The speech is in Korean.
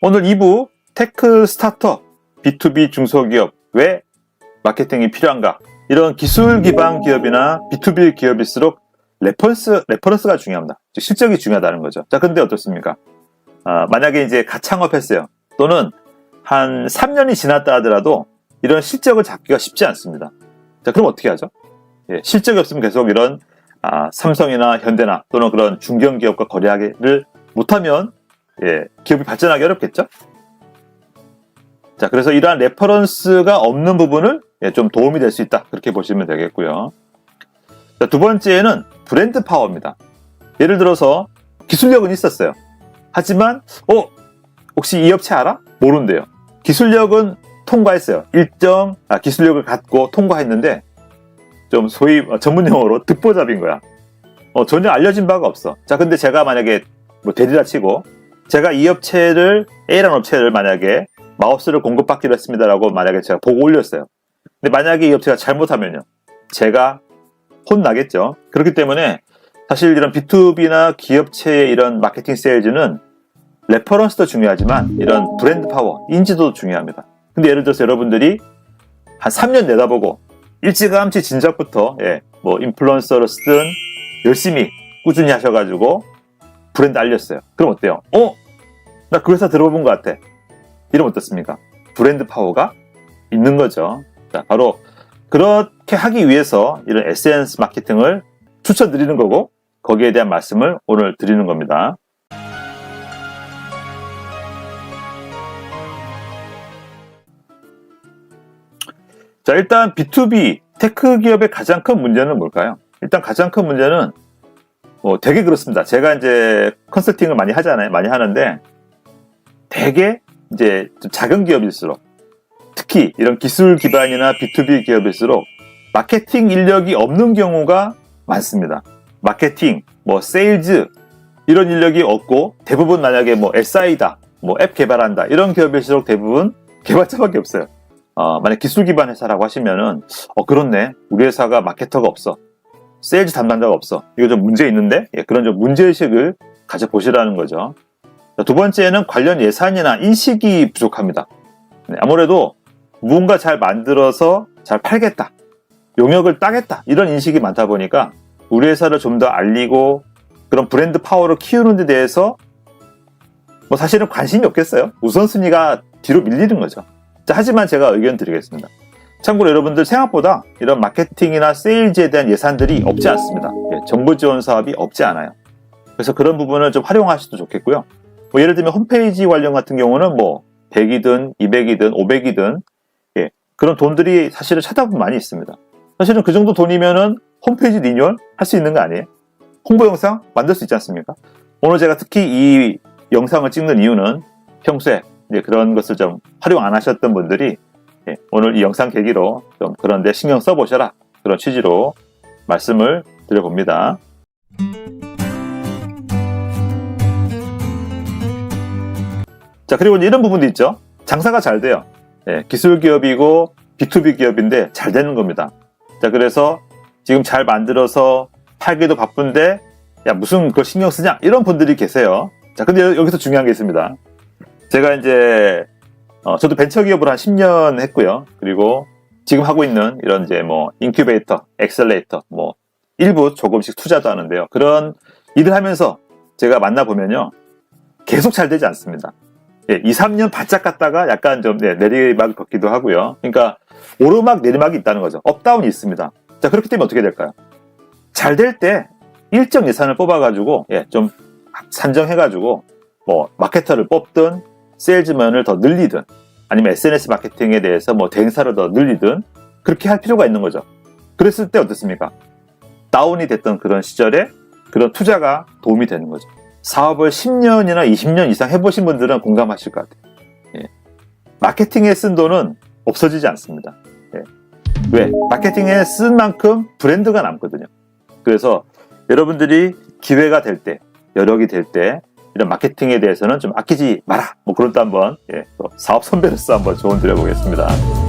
오늘 2부 테크 스타터 B2B 중소기업 왜 마케팅이 필요한가? 이런 기술 기반 기업이나 B2B 기업일수록 레퍼런스, 레퍼런스가 중요합니다. 즉, 실적이 중요하다는 거죠. 자, 근데 어떻습니까? 아, 만약에 이제 갓 창업했어요. 또는 한 3년이 지났다 하더라도 이런 실적을 잡기가 쉽지 않습니다. 자, 그럼 어떻게 하죠? 예, 실적이 없으면 계속 이런 아, 삼성이나 현대나 또는 그런 중견기업과 거래하기를 못하면 예, 기업이 발전하기 어렵겠죠? 자, 그래서 이러한 레퍼런스가 없는 부분을 예, 좀 도움이 될 수 있다. 그렇게 보시면 되겠고요. 자, 두 번째는 브랜드 파워입니다. 예를 들어서 기술력은 있었어요. 하지만, 어, 혹시 이 업체 알아? 모른대요. 기술력은 통과했어요. 일정 아, 기술력을 갖고 통과했는데, 좀 소위 어, 전문 용어로 듣보잡인 거야. 어, 전혀 알려진 바가 없어. 자, 근데 제가 만약에 뭐 대리라 치고, 제가 이 업체를, A라는 업체를 만약에 마우스를 공급받기로 했습니다라고 만약에 제가 보고 올렸어요. 근데 만약에 이 업체가 잘못하면요. 제가 혼나겠죠. 그렇기 때문에 사실 이런 B2B나 기업체의 이런 마케팅 세일즈는 레퍼런스도 중요하지만 이런 브랜드 파워, 인지도도 중요합니다. 근데 예를 들어서 여러분들이 한 3년 내다보고 일찌감치 진작부터 예, 뭐 인플루언서를 쓰든 열심히 꾸준히 하셔가지고 브랜드 알렸어요. 그럼 어때요? 어? 나 그 회사 들어본 것 같아. 이러면 어떻습니까? 브랜드 파워가 있는 거죠. 자, 바로 그렇게 하기 위해서 이런 SNS 마케팅을 추천드리는 거고 거기에 대한 말씀을 오늘 드리는 겁니다. 자, 일단 B2B 테크 기업의 가장 큰 문제는 뭘까요? 일단 가장 큰 문제는 뭐 되게 그렇습니다. 제가 이제 컨설팅을 많이 하잖아요. 많이 하는데 되게 이제 좀 작은 기업일수록 특히 이런 기술 기반이나 B2B 기업일수록 마케팅 인력이 없는 경우가 많습니다. 마케팅, 뭐 세일즈 이런 인력이 없고 대부분 만약에 뭐 SI다, 뭐 앱 개발한다 이런 기업일수록 대부분 개발자밖에 없어요. 어, 만약 기술 기반 회사라고 하시면은 어 그렇네 우리 회사가 마케터가 없어 세일즈 담당자가 없어 이거 좀 문제 있는데 예, 그런 좀 문제 의식을 가져 보시라는 거죠. 자, 두 번째는 관련 예산이나 인식이 부족합니다. 네, 아무래도 무언가 잘 만들어서 잘 팔겠다, 용역을 따겠다 이런 인식이 많다 보니까 우리 회사를 좀 더 알리고 그런 브랜드 파워를 키우는 데 대해서 뭐 사실은 관심이 없겠어요. 우선순위가 뒤로 밀리는 거죠. 자, 하지만 제가 의견 드리겠습니다. 참고로 여러분들 생각보다 이런 마케팅이나 세일즈에 대한 예산들이 없지 않습니다. 예, 정부 지원 사업이 없지 않아요. 그래서 그런 부분을 좀 활용하셔도 좋겠고요. 뭐 예를 들면 홈페이지 관련 같은 경우는 뭐 100이든 200이든 500이든 예, 그런 돈들이 사실은 찾아보면 많이 있습니다. 사실은 그 정도 돈이면은 홈페이지 리뉴얼 할 수 있는 거 아니에요? 홍보 영상 만들 수 있지 않습니까? 오늘 제가 특히 이 영상을 찍는 이유는 평소에 그런 것을 좀 활용 안 하셨던 분들이 예, 오늘 이 영상 계기로 좀 그런데 신경 써보셔라 그런 취지로 말씀을 드려봅니다. 자 그리고 이런 부분도 있죠. 장사가 잘 돼요. 예, 기술 기업이고 B2B 기업인데 잘 되는 겁니다. 자 그래서 지금 잘 만들어서 팔기도 바쁜데 야 무슨 그걸 신경 쓰냐 이런 분들이 계세요. 자 근데 여기서 중요한 게 있습니다. 제가 이제 어, 저도 벤처 기업을 한 10년 했고요. 그리고 지금 하고 있는 이런 이제 뭐 인큐베이터, 엑셀레이터 뭐 일부 조금씩 투자도 하는데요. 그런 일을 하면서 제가 만나 보면요. 계속 잘 되지 않습니다. 예, 2, 3년 바짝 갔다가 약간 좀 네, 내리막 걷기도 하고요. 그러니까 오르막 내리막이 있다는 거죠. 업다운이 있습니다. 자 그렇기 때문에 어떻게 될까요? 잘 될 때 일정 예산을 뽑아가지고 예, 좀 산정해가지고 뭐 마케터를 뽑든 세일즈맨을 더 늘리든 아니면 SNS 마케팅에 대해서 뭐 대행사를 더 늘리든 그렇게 할 필요가 있는 거죠. 그랬을 때 어떻습니까? 다운이 됐던 그런 시절에 그런 투자가 도움이 되는 거죠. 사업을 10년이나 20년 이상 해보신 분들은 공감하실 것 같아요. 예. 마케팅에 쓴 돈은 없어지지 않습니다. 예. 왜? 마케팅에 쓴 만큼 브랜드가 남거든요. 그래서 여러분들이 기회가 될 때, 여력이 될 때, 이런 마케팅에 대해서는 좀 아끼지 마라. 뭐 그런 또 한번, 예, 또 사업 선배로서 한번 조언 드려보겠습니다.